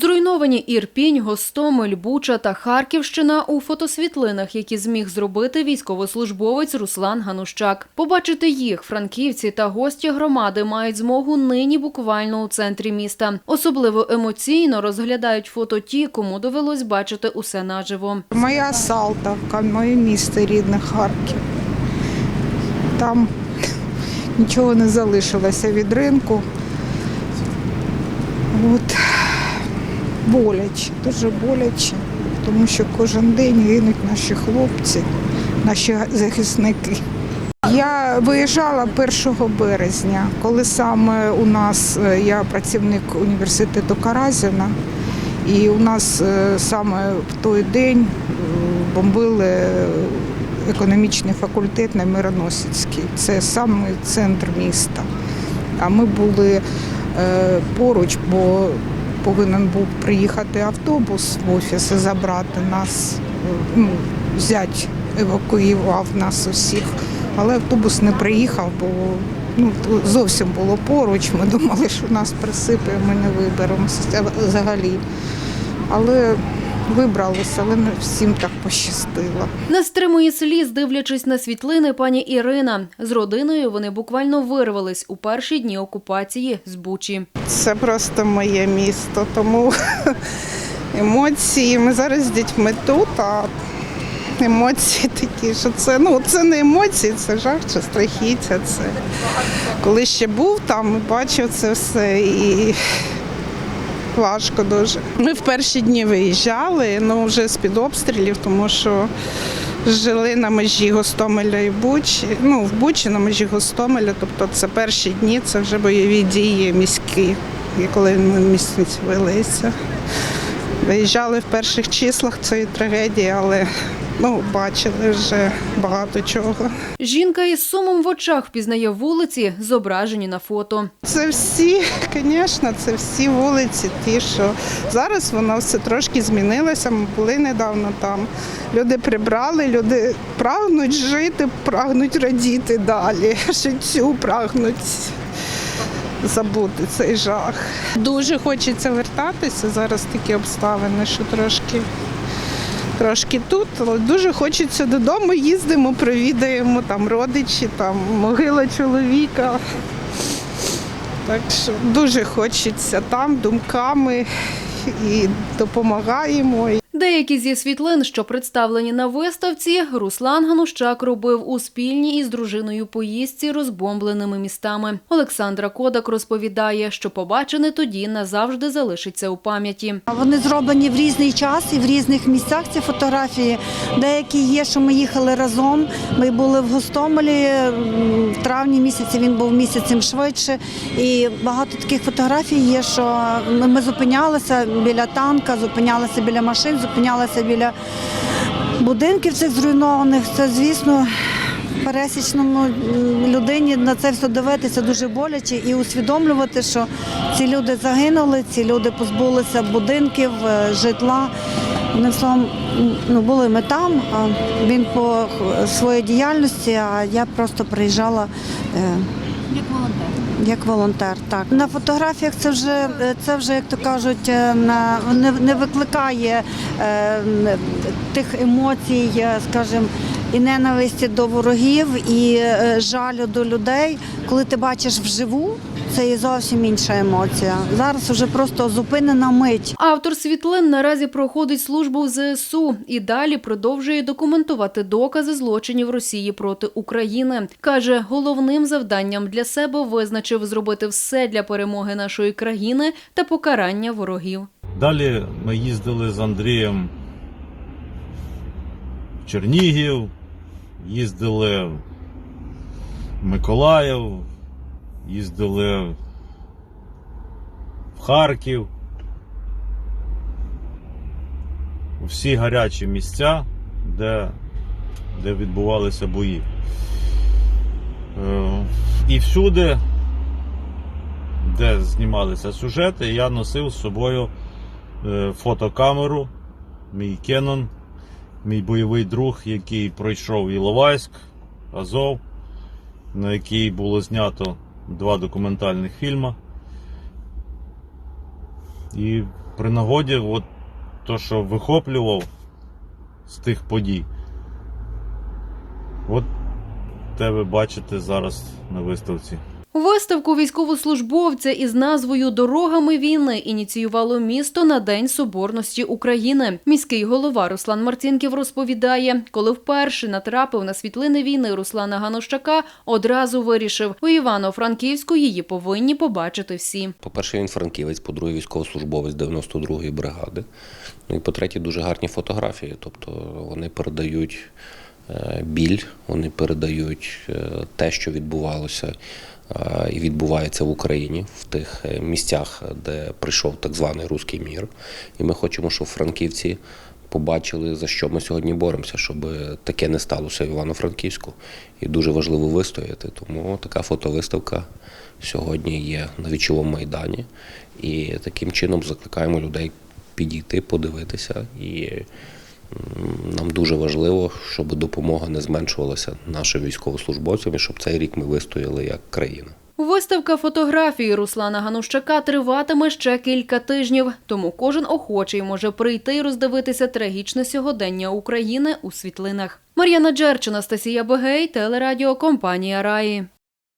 Зруйновані Ірпінь, Гостомель, Буча та Харківщина у фотосвітлинах, які зміг зробити військовослужбовець Руслан Ганущак. Побачити їх франківці та гості громади мають змогу нині буквально у центрі міста. Особливо емоційно розглядають фото ті, кому довелось бачити усе наживо. Моя Салтовка, моє місто рідне Харків. Там нічого не залишилося від ринку. От боляче, дуже боляче, тому що кожен день гинуть наші хлопці, наші захисники. Я виїжджала 1 березня, коли саме у нас е, я працівник університету Каразіна, і у нас е, саме в той день е, бомбили економічний факультет на Мироносицькій. Це саме центр міста. А ми були поруч, бо повинен був приїхати автобус в офіс і забрати нас. е, Ну, зять евакуював нас усіх. Але автобус не приїхав, бо ну, зовсім було поруч. Ми думали, що нас присипе, ми не виберемося взагалі. Але вибралися, але не всім так пощастило. Не стримує сліз, дивлячись на світлини пані Ірина. З родиною вони буквально вирвались у перші дні окупації з Бучі. Це просто моє місто, тому емоції. Ми зараз з дітьми тут, а емоції такі, що це ну це не емоції, це жах чи страхіття. Це коли ще був там, бачив це все і. Важко дуже. Ми в перші дні виїжджали, ну вже з-під обстрілів, тому що жили на межі Гостомеля і Бучі. Ну, в Бучі на межі Гостомеля, тобто це перші дні, це вже бойові дії міські, коли ми місяць велися. Виїжджали в перших числах цієї трагедії, але ну, бачили вже багато чого. Жінка із сумом в очах впізнає вулиці, зображені на фото. Це всі, звісно, це всі вулиці, ті, що зараз воно все трошки змінилося. Ми були недавно там. Люди прибрали, люди прагнуть жити, прагнуть радіти далі. Життю прагнуть забути цей жах. Дуже хочеться вертатися. Зараз такі обставини, що трошки. Трошки тут, але дуже хочеться додому, їздимо, провідаємо там родичі, там могила чоловіка. Так що дуже хочеться там думками і допомагаємо. Деякі зі світлин, що представлені на виставці, Руслан Ганущак робив у спільній із дружиною поїздці розбомбленими містами. Олександра Кодак розповідає, що побачене тоді назавжди залишиться у пам'яті. Вони зроблені в різний час і в різних місцях ці фотографії. Деякі є, що ми їхали разом. Ми були в Гостомелі в травні місяці. Він був місяцем швидше. І багато таких фотографій є, що ми зупинялися біля танка, зупинялися біля машин, зупинялися біля будинків цих зруйнованих. Це, звісно. Пересічному людині на це все дивитися дуже боляче і усвідомлювати, що ці люди загинули, ці люди позбулися будинків, е, житла. Одним словом, ну були ми там, а він по своїй діяльності, а я просто приїжджала. е, як волонтер, так на фотографіях це вже це вже як то кажуть, е, на не, не викликає е, тих емоцій, е, скажімо, і ненависті до ворогів, і е, жалю до людей. Коли ти бачиш вживу, це є зовсім інша емоція. Зараз вже просто зупинена мить. Автор світлин наразі проходить службу в ЗСУ і далі продовжує документувати докази злочинів Росії проти України. Каже, головним завданням для себе визначив зробити все для перемоги нашої країни та покарання ворогів. Далі ми їздили з Андрієм в Чернігів, їздили в Миколаїв, їздили в Харків. У всі гарячі місця, де, де відбувалися бої. Е, І всюди, де знімалися сюжети, я носив з собою е, фотокамеру, мій Canon, мій бойовий друг, який пройшов Іловайськ, Азов, на який було знято два документальних фільми. І при нагоді, от то, що вихоплював з тих подій. От те ви бачите зараз на виставці. Виставку військовослужбовця із назвою Дорогами війни ініціювало місто на День Соборності України. Міський голова Руслан Марцінків розповідає, коли вперше натрапив на світлини війни Руслана Ганущака, одразу вирішив, у Івано-Франківську її повинні побачити всі. По-перше, він франківець, по-друге, військовослужбовець 92-ї бригади. Ну і по-третє, дуже гарні фотографії. Тобто вони передають е, біль, вони передають е, те, що відбувалося і відбувається в Україні в тих е, місцях, де прийшов так званий руський мір. І ми хочемо, щоб франківці. Побачили, за що ми сьогодні боремося, щоб таке не сталося в Івано-Франківську. І дуже важливо вистояти. Тому така фотовиставка сьогодні є на вічовому майдані. І таким чином закликаємо людей підійти, подивитися. І нам дуже важливо, щоб допомога не зменшувалася нашим військовослужбовцям, і щоб цей рік ми вистояли як країна. Виставка фотографій Руслана Ганущака триватиме ще кілька тижнів, тому кожен охочий може прийти і роздивитися трагічне сьогодення України у світлинах. Мар'яна Джерч, Анастасія Бегей, телерадіо компанія Раї.